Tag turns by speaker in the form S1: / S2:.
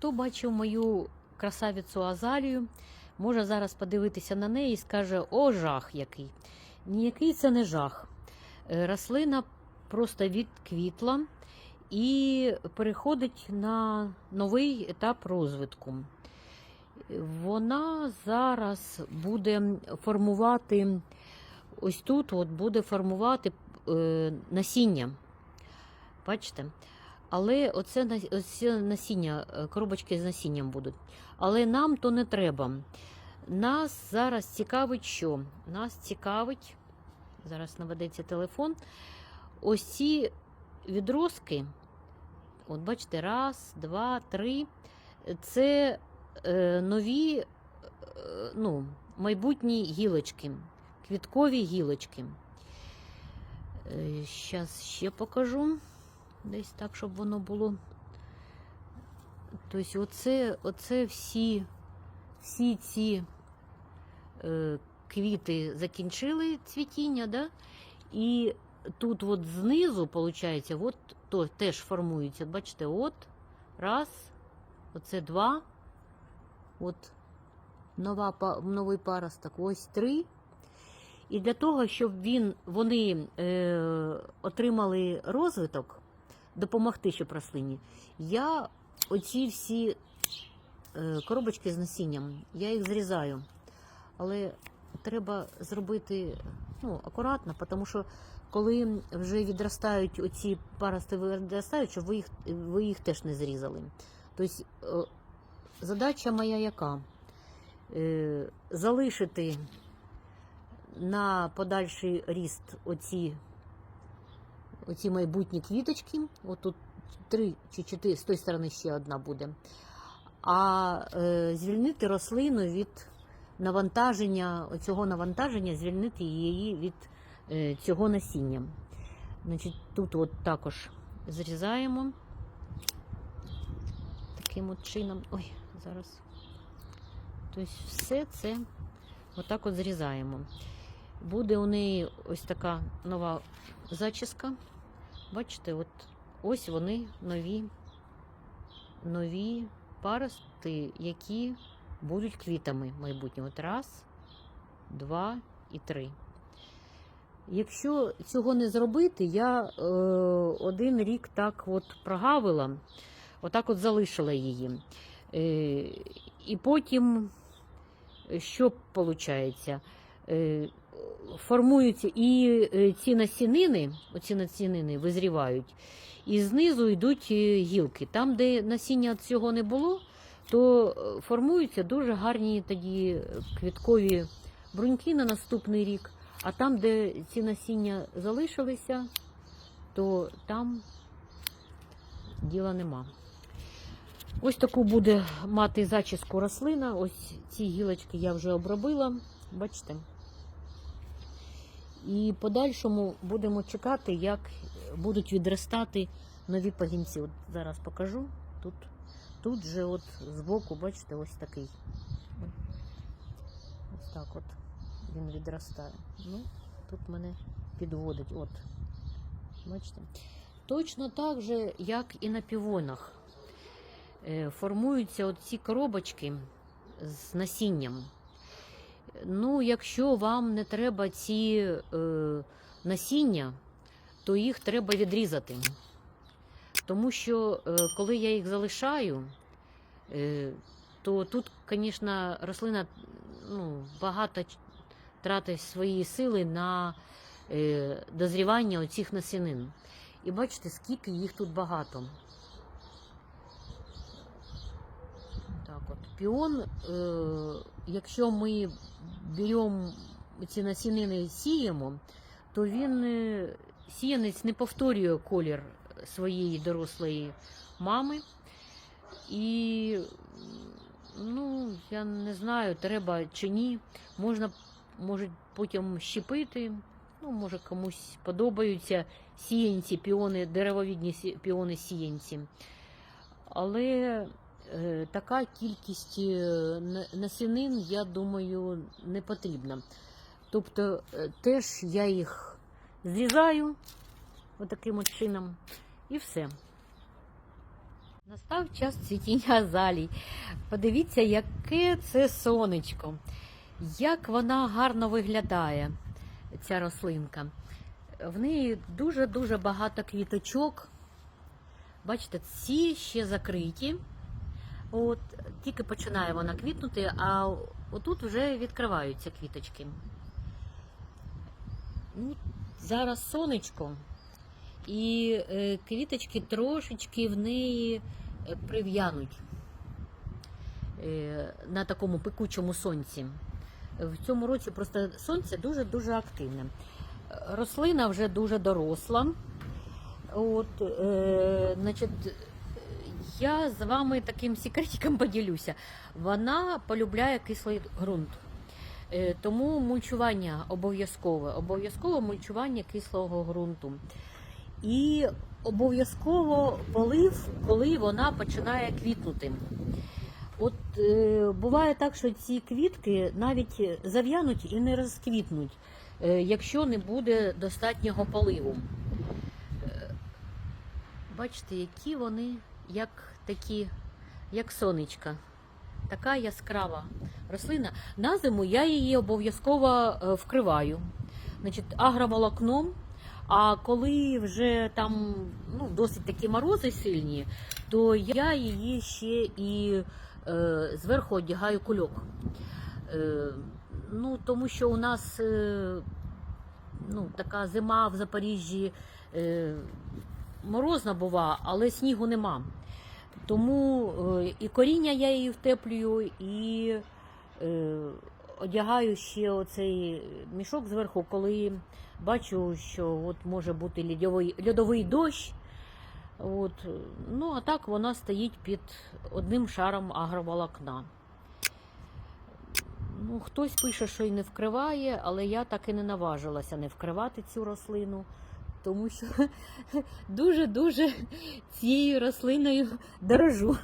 S1: хто бачив мою красавицю Азалію, може зараз подивитися на неї і скаже: о, жах який. Ніякий це не жах. Е, Рослина просто відквітла і переходить на новий етап розвитку. Вона зараз буде формувати ось тут, от буде формувати е, насіння. Бачите? Але оце, насіння, е, коробочки з насінням будуть. Але нам то не треба. Нас зараз цікавить що? Нас цікавить, зараз наведеться телефон. Ось ці відростки. От бачите, раз, два, три. Це е, нові, е, ну, майбутні гілочки, квіткові гілочки. Зараз ще покажу. Десь так, щоб воно було. Тобто, оце, оце всі, всі ці е, квіти закінчили цвітіння, да? і тут от знизу, виходить, от то теж формується. Бачите, от, раз, оце два, от нова, новий паросток, ось три. І для того, щоб він, вони е, отримали розвиток, допомогти, щоб рослині, я оці всі е, коробочки з насінням, я їх зрізаю. Але треба зробити ну, акуратно, тому що коли вже відростають оці парости відростають, щоб ви їх, ви їх теж не зрізали. Тобто задача моя яка? Е, залишити на подальший ріст оці, оці майбутні квіточки. От тут три чи чотири, з тої сторони ще одна буде. А е, звільнити рослину від навантаження, цього навантаження, звільнити її від е, цього насіння. Значить, тут от також зрізаємо таким от чином. Ой, зараз. Тобто все це отак от зрізаємо. Буде у неї ось така нова зачіска. Бачите, от ось вони нові, нові парости, які будуть квітами майбутнього. От раз, два і три. Якщо цього не зробити, я е, один рік так от прогавила, отак от залишила її. Е, і потім, що виходить? Е, формуються і е, ці насінини, оці насінини визрівають, і знизу йдуть е, гілки. Там, де насіння цього не було, то е, формуються дуже гарні тоді квіткові бруньки на наступний рік. А там, де ці насіння залишилися, то там діла нема. Ось таку буде мати зачіску рослина. Ось ці гілочки я вже обробила. Бачите? І подальшому будемо чекати, як будуть відростати нові пагінці. От зараз покажу. Тут, тут же от збоку, бачите, ось такий. Ось так от він відростає. Ну, тут мене підводить. От. Бачите? Точно так же, як і на півонах. Е, Формуються ці коробочки з насінням. Ну, якщо вам не треба ці е, насіння, то їх треба відрізати. Тому що е, коли я їх залишаю, е, то тут, звісно, рослина ну, багато тратить свої сили на е, дозрівання оцих насінин. І бачите, скільки їх тут багато. Піон, е, якщо ми беремо ці насінини сіємо, то він е, сіянець не повторює колір своєї дорослої мами. І ну, я не знаю, треба чи ні. Можна може потім щепити. Ну, може, комусь подобаються сіянці, піони, деревовідні піони сіянці. Але така кількість е, насінин, я думаю, не потрібна. Тобто е, теж я їх зрізаю отаким от чином і все. Настав час цвітіння азалій. Подивіться, яке це сонечко, як вона гарно виглядає, ця рослинка. В неї дуже-дуже багато квіточок. Бачите, ці ще закриті. От, тільки починає вона квітнути, а отут вже відкриваються квіточки. Ну, зараз сонечко, і е, квіточки трошечки в неї е, прив'януть е, на такому пекучому сонці. В цьому році просто сонце дуже-дуже активне. Рослина вже дуже доросла. От, е, значить, я з вами таким секретиком поділюся. Вона полюбляє кислий ґрунт. Е, Тому мульчування обов'язкове. Обов'язково мульчування кислого ґрунту. І обов'язково полив, коли вона починає квітнути. От е, буває так, що ці квітки навіть зав'януть і не розквітнуть, е, якщо не буде достатнього поливу. Е, бачите, які вони, як такі, як сонечка. Така яскрава рослина. На зиму я її обов'язково е, вкриваю. Значить, агроволокном. А коли вже там ну, досить такі морози сильні, то я її ще і е, зверху одягаю кульок. Е, ну, тому що у нас е, ну, така зима в Запоріжжі е, морозна бува, але снігу нема. Тому е, і коріння я її втеплюю, і е, одягаю ще оцей мішок зверху, коли бачу, що от може бути льодовий, льодовий дощ. От. Ну, а так вона стоїть під одним шаром агроволокна. Ну, хтось пише, що й не вкриває, але я так і не наважилася не вкривати цю рослину, тому що дуже-дуже цією рослиною дорожу.